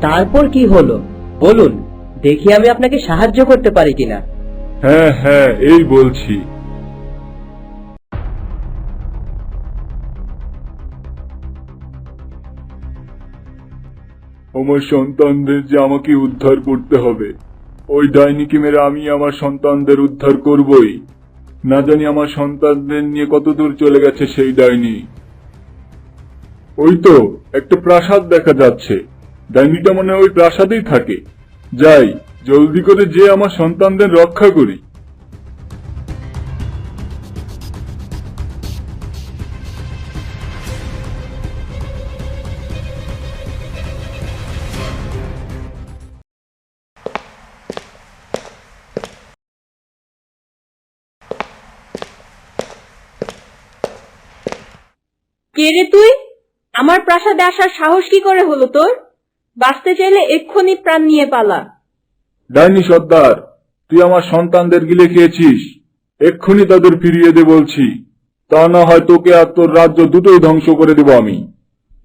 তারপর কি হলো? বলুন, দেখি আমি আপনাকে সাহায্য করতে পারি কিনা। হ্যাঁ হ্যাঁ এই বলছি। আমার সন্তানদের যে আমাকে উদ্ধার করতে হবে, ওই ডাইনিকে মেরে আমি আমার সন্তানদের উদ্ধার করবই। না জানি আমার সন্তানদের নিয়ে কত দূর চলে গেছে সেই ডাইনি। ওই তো, একটা প্রাসাদ দেখা যাচ্ছে। ডাইনিটা মনে ওই প্রাসাদেই থাকে। যাই, জলদি করে যে আমার সন্তানদের রক্ষা করি। কে রে তুই? আমার প্রাসাদে আসার সাহস কি করে হলো তোর? বাঁচতে চাইলে এক্ষুনি প্রাণ নিয়ে পালা। ডাইনি সর্দার তুই আমার সন্তানদের গিলে খেয়েছিস। এক্ষুনি তাদের ফিরিয়ে দে বলছি। তা না হয় তোকে আর তোর রাজ্য দুটোই ধ্বংস করে দেব আমি।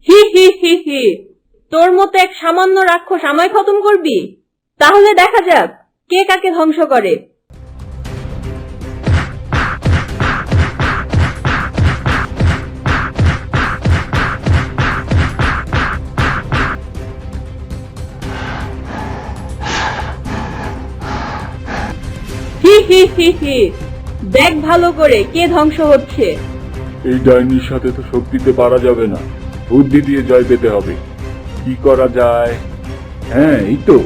হি হি হি হি। তোর মতো এক সামান্য রাক্ষস আমায় খতম করবি? তাহলে দেখা যাক কে কাকে ধ্বংস করে। হি হি হি হি দেখ ভালো করে কে ধ্বংস হচ্ছে? এই ডাইনির সাথে তো শক্তিতে পারা যাবে না। বুদ্ধি দিয়ে জয় পেতে হবে। কি করা যায়? হ্যাঁ এই তো।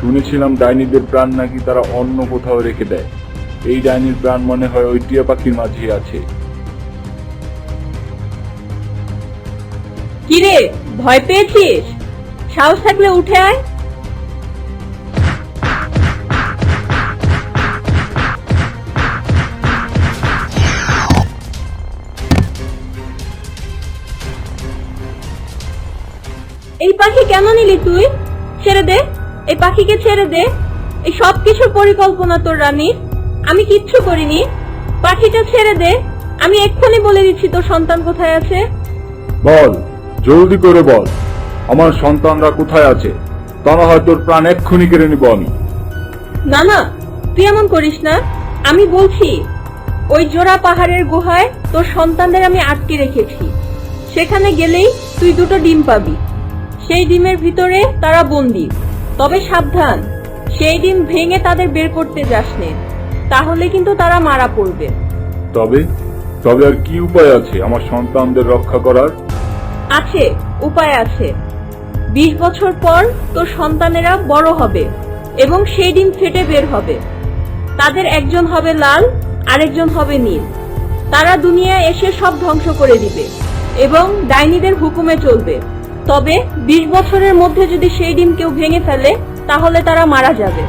শুনেছিলাম ডাইনিদের প্রাণ নাকি তারা অন্য কোথাও রেখে দেয়। এই ডাইনির প্রাণ মনে হয় ওই টিয়া পাখির মাঝে আছে। কিরে ভয় পেয়েছিস? সাহস থাকলে উঠে আয়। এই পাখি কেন নিলি তুই? ছেড়ে দে। এই পাখিকে ছেড়ে দে। এই সব কিছুর পরিকল্পনা তোর রানীর আমি কিচ্ছু করিনি। পাখিটা ছেড়ে দে। আমি এক্ষুনি বলে দিচ্ছি তোর সন্তান কোথায় আছে। বল জলদি করে বল আমার সন্তানরা কোথায় আছে? তা না হয় তোর প্রাণ এক্ষুনি কেড়ে নিব আমি। না না তুই এমন করিস না। আমি বলছি ওই জোড়া পাহাড়ের গুহায় তোর সন্তানদের আমি আটকে রেখেছি। সেখানে গেলেই তুই দুটো ডিম পাবি। সেই ডিমের ভিতরে তারা বন্দি। তবে সাবধান সেই ডিম ভেঙে তাদের বের করতে যাস নে তাহলে কিন্তু তারা মারা পড়বে। তবে তবে আর কি উপায় আছে আমার সন্তানদের রক্ষা করার? আছে উপায় আছে। বিশ বছর পর তোর সন্তানেরা বড় হবে এবং সেই ডিম ফেটে বের হবে। তাদের একজন হবে লাল আরেকজন হবে নীল। তারা দুনিয়ায় এসে সব ধ্বংস করে দিবে এবং ডাইনিদের হুকুমে চলবে। তবে বিশ বছরের মধ্যে যদি সেই ডিম কেউ ভেঙে ফেলে তাহলে তারা মারা যাবে।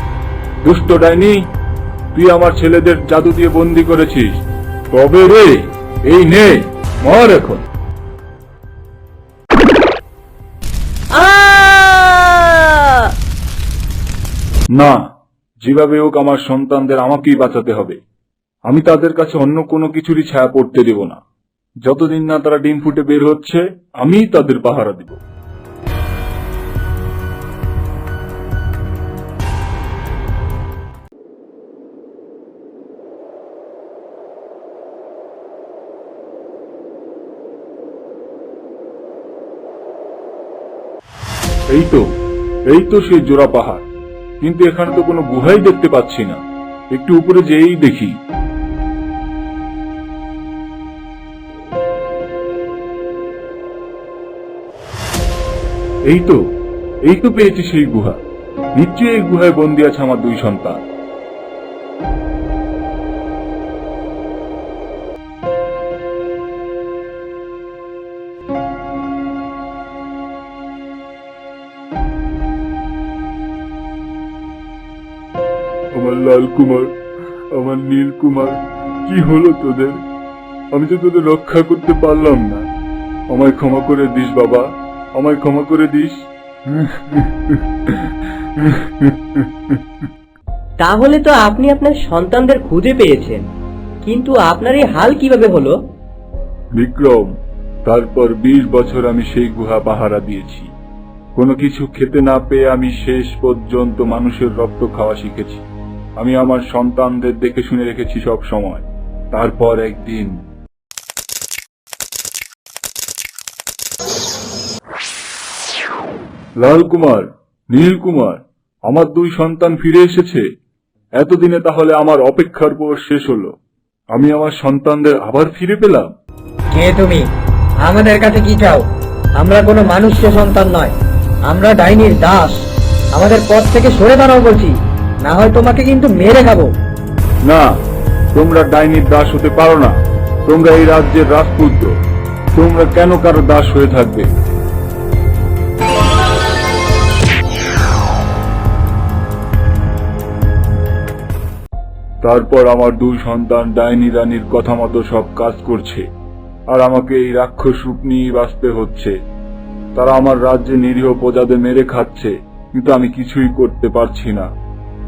দুষ্ট ডাইনি তুই আমার ছেলেদের জাদু দিয়ে বন্দি করেছিস। কবে রে এই নে মর এখন! না যেভাবে হোক আমার সন্তানদের আমাকেই বাঁচাতে হবে। আমি তাদের কাছে অন্য কোনো কিছুরই ছায়া পড়তে দেব না। যতদিন না তারা ডিম ফুটে বের হচ্ছে, আমিই তাদের পাহারা দিব। এই তো এই তো সেই জোড়া পাহাড়। কিন্তু এখানে তো কোনো গুহাই দেখতে পাচ্ছি না। একটু উপরে যেয়েই দেখি। এই তো এই তো পেয়েছি সেই গুহা। নিশ্চয়ই এই গুহায় বন্দি আছে আমার দুই সন্তান। আমার লাল কুমার, আমার নীল কুমার, কি হলো তোদের? আমি তো তোদের রক্ষা করতে পারলাম না। আমায় ক্ষমা করে দিস, বাবা। আমায় ক্ষমা করে দিস। তাহলে তো আপনি আপনার সন্তানদের খুঁজে পেয়েছেন। কিন্তু আপনার এই হাল কীভাবে হলো? বিক্রম তারপর বিশ বছর আমি সেই গুহা পাহারা দিয়েছি। কোনো কিছু খেতে না পেয়ে আমি শেষ পর্যন্ত মানুষের রক্ত খাওয়া শিখেছি। আমি আমার সন্তানদের দেখে শুনে রেখেছি সব সময়। তারপর একদিন লাল কুমার নীল কুমার আমার দুই সন্তান ফিরে এসেছে। এতদিনে তাহলে আমার অপেক্ষার বয়স শেষ হলো। আমি আমার সন্তানদের আবার ফিরে পেলাম? কে তুমি? আমাদের কাছে কি চাও? আমরা কোনো মানুষ্য সন্তান নয়। আমরা ডাইনির দাস। আমাদের পথ থেকে সরে দাঁড়াও বলছি। না হয় তোমাকে কিন্তু মেরে খাব। না তোমরা ডাইনির দাস হতে পারো না। তোমরা এই রাজ্যের রাজপুত্র। তোমরা কেন কারও দাস হয়ে থাকবে? তারপর আমার দুই সন্তান ডাইনি রানীর কথা মতো সব কাজ করছে। আর আমাকে এই রাক্ষস রূপ নিয়ে বাঁচতে হচ্ছে। তারা আমার রাজ্যে নিরীহ প্রজাদের মেরে খাচ্ছে কিন্তু আমি কিছুই করতে পারছি না।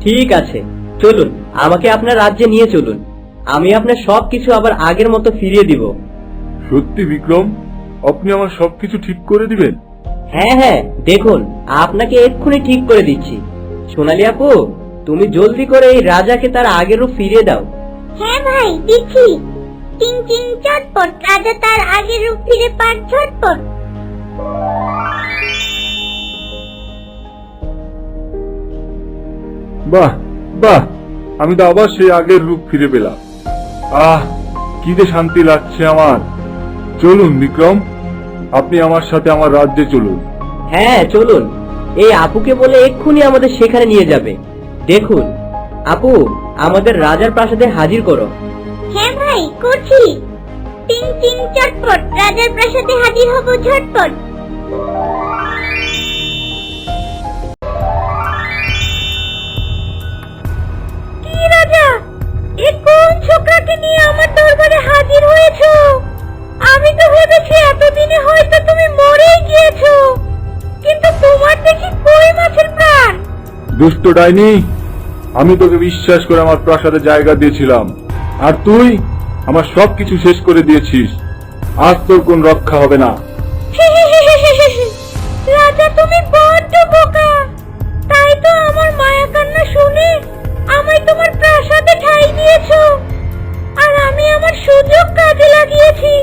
ঠিক আছে চলুন আমাকে আপনার রাজ্যে নিয়ে চলুন। আমি আপনার সবকিছু আবার আগের মতো ফিরিয়ে দিব। সত্যি বিক্রম? আপনি আমার সবকিছু ঠিক করে দিবেন? হ্যাঁ হ্যাঁ দেখুন আপনাকে এক্ষুনি ঠিক করে দিচ্ছি। সোনালি আপু তুমি জলদি করে এই রাজাকে তার আগের রূপ ফিরিয়ে দাও। হ্যাঁ ভাই দিচ্ছি টিং টিং চটপট রাজা তার আগের রূপ ফিরে পার ঝটপট। বাহ বাহ আমি তো আবার সেই আগের রূপ ফিরে পেলাম। আহ কি যে শান্তি লাগছে আমার। চলুন বিক্রম আপনি আমার সাথে আমার রাজ্যে চলুন। হ্যাঁ চলুন। এই আপুকে বলে এক্ষুনি আমাদের সেখানে নিয়ে যাবে। দেখুন, আপু, আমাদের রাজার প্রাসাদে হাজির করো। হ্যাঁ ভাই, করছি। টিং টিং, চটপট, রাজার প্রাসাদে হাজির হব ঝটপট। দুষ্ট ডাইনি, আমি তোকে বিশ্বাস করে আমার প্রাসাদে জায়গা দিয়েছিলাম। আর তুই আমার সবকিছু শেষ করে দিয়েছিস। আজ তোর কোন রক্ষা হবে না। রাজা, তুমি বড্ড বোকা। তাই তো আমার মায়া কান্না শুনে আমায় তোমার প্রাসাদে ঠাঁই দিয়েছ। আর আমি আমার সুযোগ কাজে লাগিয়েছি।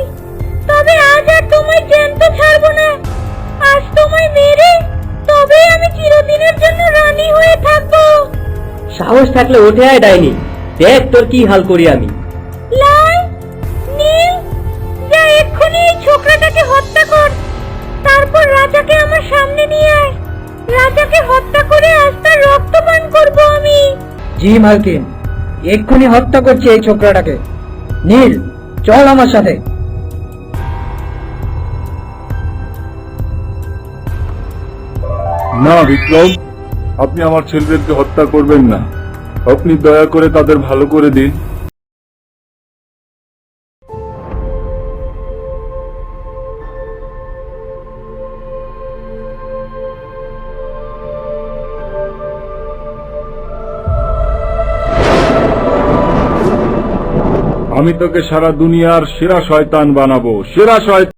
তবে আজ আর তোমায় জ্যান্ত ছাড়বো না। আজ তোমায় মেরে তবে আমি চিরদিনের জন্য রানী হয়ে থাকব। সাহস থাকলে উঠে আয় ডাইনি। দেখ তোর কি হাল করি আমি। লাল নীল যা এক্ষুনি এই ছোকরাটাকে হত্যা কর। তারপর রাজাকে আমার সামনে নিয়ে আয়। রাজাকে হত্যা করে আজ তার রক্ত পান করব আমি। জি মালকিন। এক্ষুনি হত্যা করছি এই ছোকরাটাকে। নীল চল আমার সাথে। না বিক্রম আপনি আমার ছেলেদেরকে হত্যা করবেন না। আপনি দয়া করে তাদের ভালো করে দিন। আমি তোকে সারা দুনিয়ার সেরা শয়তান বানাবো। সেরা শয়তান।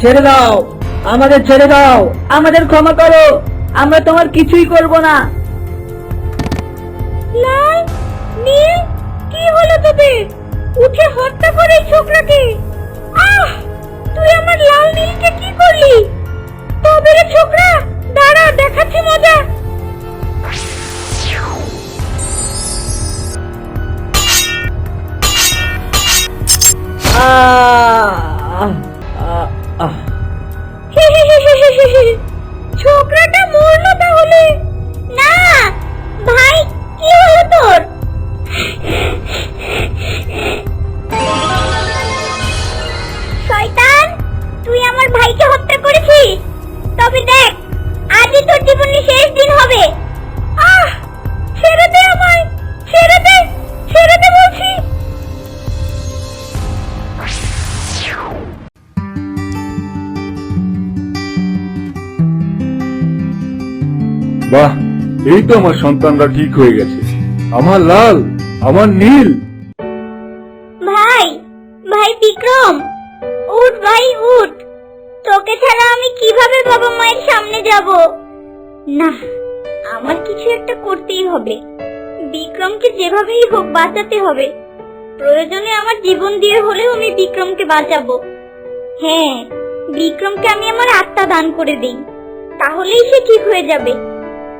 ছেড়ে দাও। আমাদের ছেড়ে দাও। আমাদের ক্ষমা করো। আমরা তোমার কিছুই করব না। লাল নীল, কি হলো তোদের? উঠে হত্যা করে এই ছোকরাকে। আহ, তুই আমার লাল নীলকে কি করলি? তবে রে ছোকরা, দাঁড়া, দেখাচ্ছি মজা। এই তো আমার সন্তানরা ঠিক হয়ে গেছে। আমার লাল, আমার নীল। ভাই ভাই বিক্রম, উঠ ভাই, উঠ। তোকে ছাড়া আমি কীভাবে বাবা মায়ের সামনে যাব? না, আমার কিছু একটা করতেই হবে। বিক্রমকে যেভাবেই হোক বাঁচাতে হবে। প্রয়োজনে আমার জীবন দিয়ে হলেও আমি বিক্রমকে বাঁচাবো। হ্যাঁ বিক্রমকে আমি আমার আত্মা দান করে দিই। তাহলেই সে ঠিক হয়ে যাবে।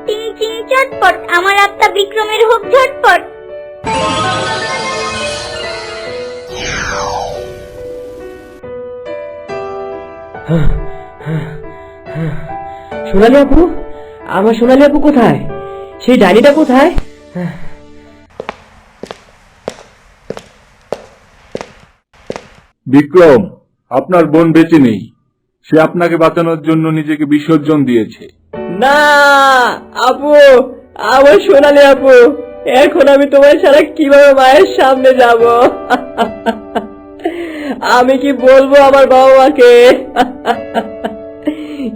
টিং চিং চটপট আমার আত্মা বিক্রমের হোক ঝটপট। সোনালি আপু আমার সোনালি আপু কোথায়? সেই ডাইনিটা কোথায়? বিক্রম আপনার বোন বেঁচে নেই। সে আপনাকে বাঁচানোর জন্য নিজেকে বিসর্জন দিয়েছে। না আপু আমার সোনালি আপু এখন আমি তোমার কীভাবে মায়ের সামনে যাব? আমি কি বলব আমার বাবা মাকে?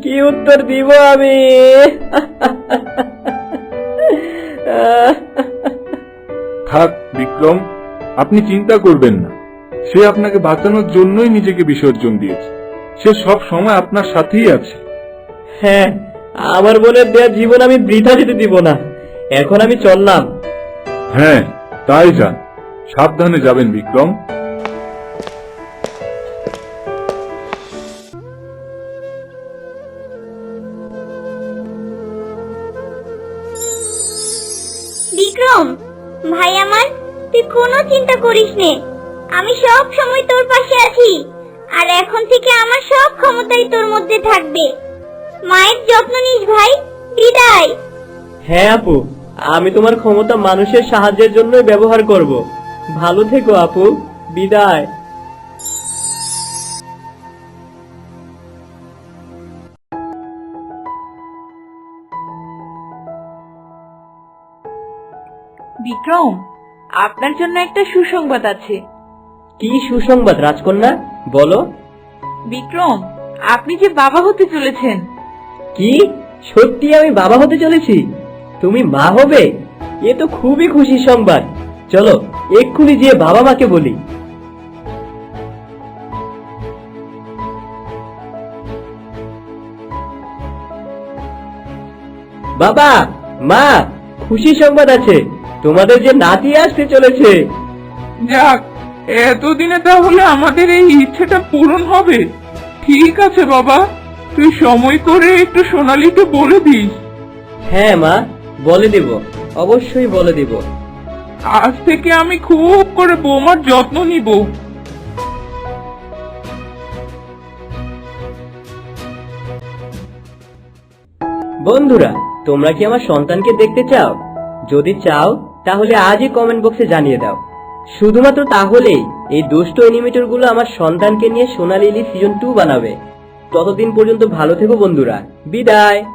কি উত্তর দিব আমি? থাক বিক্রম আপনি চিন্তা করবেন না। সে আপনাকে বাঁচানোর জন্যই নিজেকে বিসর্জন দিয়েছে। সে সব সময় আপনার সাথেই আছে। হ্যাঁ আমার বোনের দেয়া জীবন আমি বৃথা যেতে দিব না। এখন আমি চললাম। হ্যাঁ তাই যান। সাবধানে যাবেন বিক্রম। বিক্রম ভাই আমার তুই কোনো চিন্তা করিস নে। আমি সব সময় তোর পাশে আছি। আর এখন থেকে আমার সব ক্ষমতাই তোর মধ্যে থাকবে। মায়ের যত্ন নিস ভাই বিদায়। হ্যাঁ আপু আমি তোমার ক্ষমতা মানুষের সাহায্যের জন্যই ব্যবহার করব। ভালো থেকো আপু বিদায়। বিক্রম আপনার জন্য একটা সুসংবাদ আছে। কি সুসংবাদ রাজকন্যা? বলো। বিক্রম আপনি যে বাবা হতে চলেছেন কি? সত্যি আমি বাবা হতে চলেছি? তুমি মা হবে? এ তো খুবই খুশি সংবাদ। চলো, এক্ষুনি গিয়ে বাবা মাকে বলি। বাবা, মা খুশি সংবাদ আছে। তোমাদের যে নাতি আসতে চলেছে। যাক, এতদিনে তাহলে আমাদের এই ইচ্ছেটা পূরণ হবে। ঠিক আছে, বাবা। তুই সময় করে একটু সোনালীকে বলে দিস। হ্যাঁ মা বলে দেব অবশ্যই বলে দেব। আজ থেকে আমি খুব করে বৌমার যত্ন নিব। বন্ধুরা তোমরা কি আমার সন্তানকে দেখতে চাও? যদি চাও তাহলে আজই কমেন্ট বক্সে জানিয়ে দাও। শুধুমাত্র তাহলেই এই দুষ্ট অ্যানিমেটরগুলো আমার সন্তানকে নিয়ে সোনালি সিজন টু বানাবে। ততদিন পর্যন্ত ভালো থেকো বন্ধুরা। বিদায়।